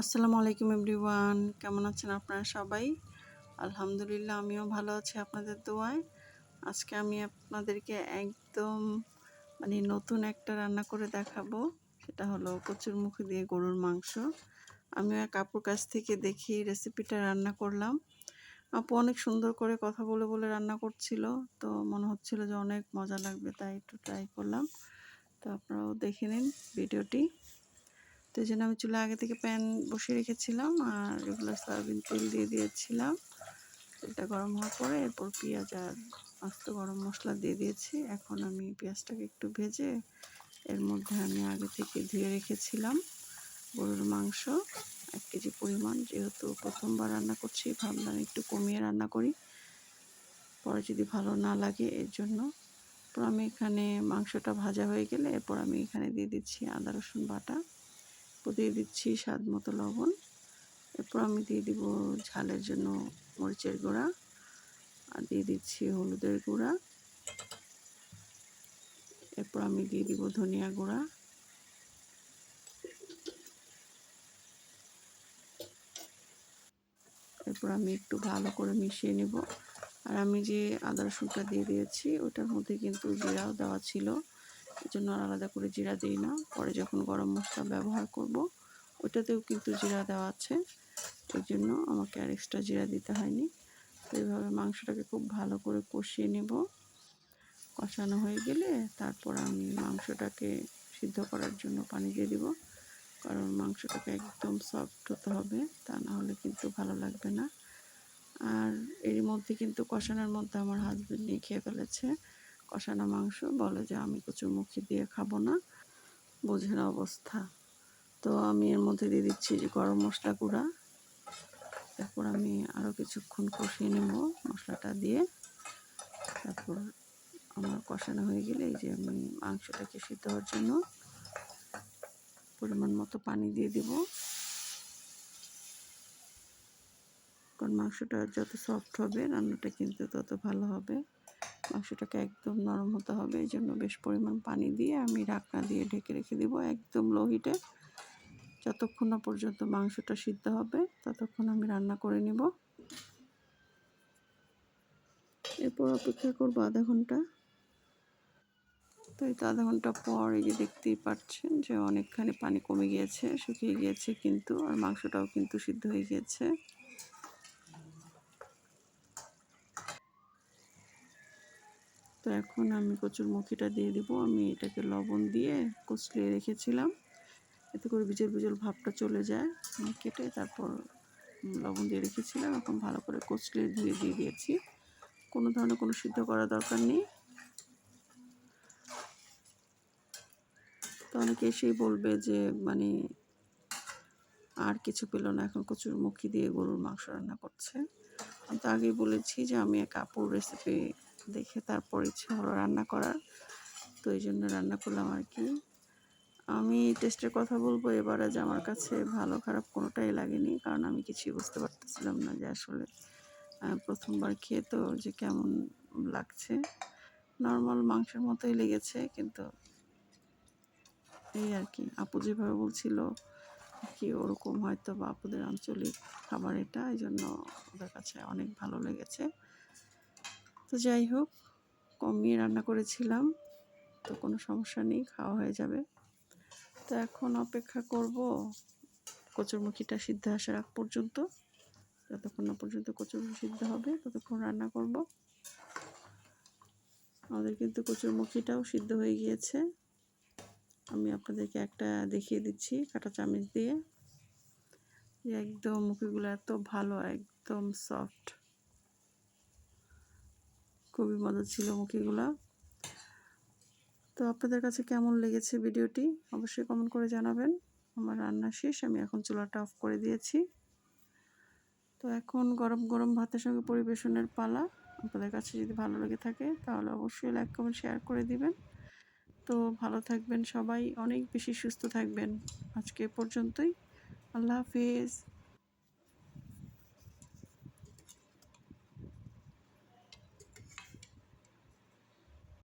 আসসালামু আলাইকুম এভরিওয়ান। কেমন আছেন আপনারা সবাই? আলহামদুলিল্লাহ, আমিও ভালো আছি আপনাদের দোয়ায়। আজকে আমি আপনাদেরকে একদম মানে নতুন একটা রান্না করে দেখাবো। সেটা হলো কচুর মুখে দিয়ে গরুর মাংস। আমিও এক আপুর কাছ থেকে দেখি রেসিপিটা রান্না করলাম। আপু অনেক সুন্দর করে কথা বলে বলে রান্না করছিল। তো মনে হচ্ছিল যে অনেক মজা লাগবে, তাই একটু ট্রাই করলাম। তো আপনারাও দেখে নিন ভিডিওটি। তো এই জন্য আমি চুলা আগে থেকে প্যান বসিয়ে রেখেছিলাম আর রেগুলার সয়াবিন তেল দিয়ে দিয়েছিলাম। তেলটা গরম হওয়ার পরে এরপর পেঁয়াজ আর আস্ত গরম মশলা দিয়ে দিয়েছি। এখন আমি পেঁয়াজটাকে একটু ভেজে এর মধ্যে আমি আগে থেকে ধুয়ে রেখেছিলাম গরুর মাংস। এক কেজি পরিমাণ, যেহেতু প্রথমবার রান্না করছি, ভাবলাম একটু কমিয়ে রান্না করি। পরে যদি ভালো না লাগে এর জন্য। তো আমি এখানে মাংসটা ভাজা হয়ে গেলে এরপর আমি এখানে দিয়ে দিচ্ছি আদা রসুন বাটা। দিয়ে দিচ্ছি স্বাদ মতো লবণ। এরপর আমি দিয়ে দিব ঝালের জন্য মরিচের গুঁড়া। আর দিয়ে দিচ্ছি হলুদের গুঁড়া। এরপর আমি দিয়ে দিব ধনিয়া গুঁড়া। এরপর আমি একটু ভালো করে মিশিয়ে নেব। আর আমি যে আদা রসুনটা দিয়ে দিয়েছি, ওটার মধ্যে কিন্তু জিরাও দেওয়া ছিল। এই জন্য আর আলাদা করে জিরা দিই না। পরে যখন গরম মশলা ব্যবহার করব, ওটাতেও কিন্তু জিরা দেওয়া আছে। ওই জন্য আমাকে আর এক্সট্রা জিরা দিতে হয়নি। তো এইভাবে মাংসটাকে খুব ভালো করে কষিয়ে নেব। কষানো হয়ে গেলে তারপর আমি মাংসটাকে সিদ্ধ করার জন্য পানি দিয়ে দিব। কারণ মাংসটাকে একদম সফট হতে হবে, তা না হলে কিন্তু ভালো লাগবে না। আর এর মধ্যে কিন্তু কষানোর মধ্যে আমার হাজব্যান্ড নিয়ে খেয়ে ফেলেছে। কষানো মাংস, বলে যে আমি মুখি দিয়ে খাব না। বোঝেন অবস্থা। তো আমি এর মধ্যে দিয়ে দিচ্ছি যে গরম মশলা গুঁড়া। তারপর আমি আরও কিছুক্ষণ কষিয়ে নেব মশলাটা দিয়ে। তারপর আমার কষানো হয়ে গেলে এই যে আমি মাংসটাকে সিদ্ধ হওয়ার জন্য পরিমাণ মতো পানি দিয়ে দিব। কারণ মাংসটা যত সফট হবে, রান্নাটা কিন্তু তত ভালো হবে। মাংসটাকে একদম নরম হতে হবে, এই জন্য বেশ পরিমাণ পানি দিয়ে আমি ঢাকনা দিয়ে ঢেকে রেখে দেবো একদম লো হিটে যতক্ষণ না পর্যন্ত মাংসটা সিদ্ধ হবে, ততক্ষণ আমি রান্না করে নিব। এরপর অপেক্ষা করব আধা ঘণ্টা। তো এই তো আধা ঘণ্টা পর এই যে দেখতেই পাচ্ছেন যে অনেকখানি পানি কমে গিয়েছে, শুকিয়ে গিয়েছে কিন্তু, আর মাংসটাও কিন্তু সিদ্ধ হয়ে গিয়েছে। তো এখন আমি কচুর মুখিটা দিয়ে দিব। আমি এটাকে লবণ দিয়ে কচলিয়ে রেখেছিলাম। এতে করে বিজল বিজল ভাবটা চলে যায়। কেটে তারপর লবণ দিয়ে রেখেছিলাম। এখন ভালো করে কচলিয়ে ধুয়ে দিয়ে দিয়েছি। কোনো ধরনের কোনো সিদ্ধ করার দরকার নেই। তো অনেকে এসেই বলবে যে মানে আর কিছু পেল না, এখন কচুর মুখি দিয়ে গরুর মাংস রান্না করছে। আমি তো আগেই বলেছি যে, আমি এক আপুর রেসিপি দেখে তারপর ইচ্ছে হলো রান্না করার। তো এই জন্য রান্না করলাম আর কি। আমি টেস্টের কথা বলব, এবারে যে আমার কাছে ভালো খারাপ কোনোটাই লাগেনি, কারণ আমি কিছুই বুঝতে পারতেছিলাম না যে আসলে প্রথমবার খেয়ে তো যে কেমন লাগছে। নর্মাল মাংসের মতোই লেগেছে, কিন্তু এই আর কি, আপু যেভাবে বলছিল কি ওরকম হয়তো বা আপুদের আঞ্চলিক খাবার এটা, এই জন্য ওদের কাছে অনেক ভালো লেগেছে। তো যাই হোক, কমিয়ে রান্না করেছিলাম, তো কোনো সমস্যা নেই, খাওয়া হয়ে যাবে। তো এখন অপেক্ষা করব কচুরমুখিটা সিদ্ধ আসার আগ পর্যন্ত। যতক্ষণ না পর্যন্ত কচুরমুখি সিদ্ধ হবে, ততক্ষণ রান্না করব। আমাদের কিন্তু কচুরমুখিটাও সিদ্ধ হয়ে গিয়েছে। আমি আপনাদেরকে একটা দেখিয়ে দিচ্ছি, কাটা চামচ দিয়ে। একদম মুখিগুলো এত ভালো, একদম সফট। খুবই মজা ছিল মুখিগুলো। তো আপনাদের কাছে কেমন লেগেছে ভিডিওটি অবশ্যই কমেন্ট করে জানাবেন। আমার রান্না শেষ, আমি এখন চুলাটা অফ করে দিয়েছি। তো এখন গরম গরম ভাতের সঙ্গে পরিবেশনের পালা। আপনাদের কাছে যদি ভালো লেগে থাকে তাহলে অবশ্যই লাইক কমেন্ট শেয়ার করে দিবেন। তো ভালো থাকবেন সবাই, অনেক বেশি সুস্থ থাকবেন। আজকে পর্যন্তই। আল্লাহ হাফিজ।